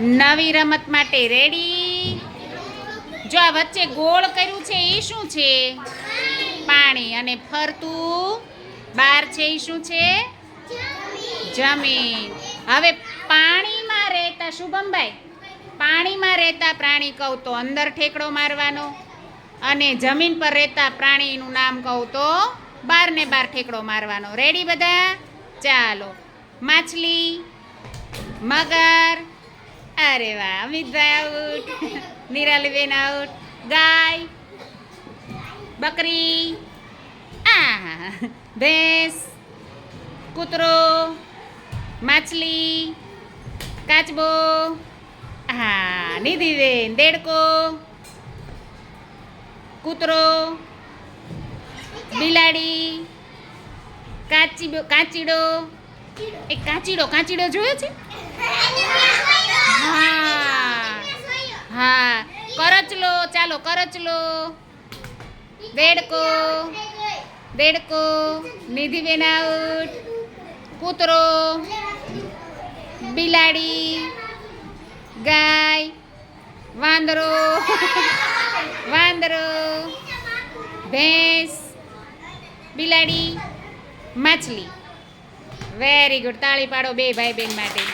નવી રમત માટે રેડી જો આ વચ્ચે ગોળ કર્યું છે એ શું છે? પાણી. અને ફરતું બાર છે એ શું છે? જમીન. હવે પાણીમાં રહેતા શુભમભાઈ, પાણીમાં રહેતા પ્રાણી કહું તો અંદર ઠેકડો મારવાનો અને જમીન પર રહેતા પ્રાણીનું નામ કહું તો બાર ને બાર ઠેકડો મારવાનો. રેડી બધા? ચાલો. માછલી, મગર અરે વાહ અમિતભાઈ આઉટ નિરાલીબેન આઉટ ગાય બકરી આ ભેંસ કૂતરો માછલી કાચબો હા નિધિબેન દેડકો કૂતરો બિલાડી કાચી કાચીડો એ કાચીડો કાચીડો જોયો છે હા કરચલો ચાલો કરચલો બેડકો દેડકો નિધિબેન આઉટ કૂતરો, બિલાડી, ગાય, વાંદરો વાંદરો, ભેંસ, બિલાડી, માછલી. વેરી ગુડ તાળી પાડો બે ભાઈ બહેન માટે.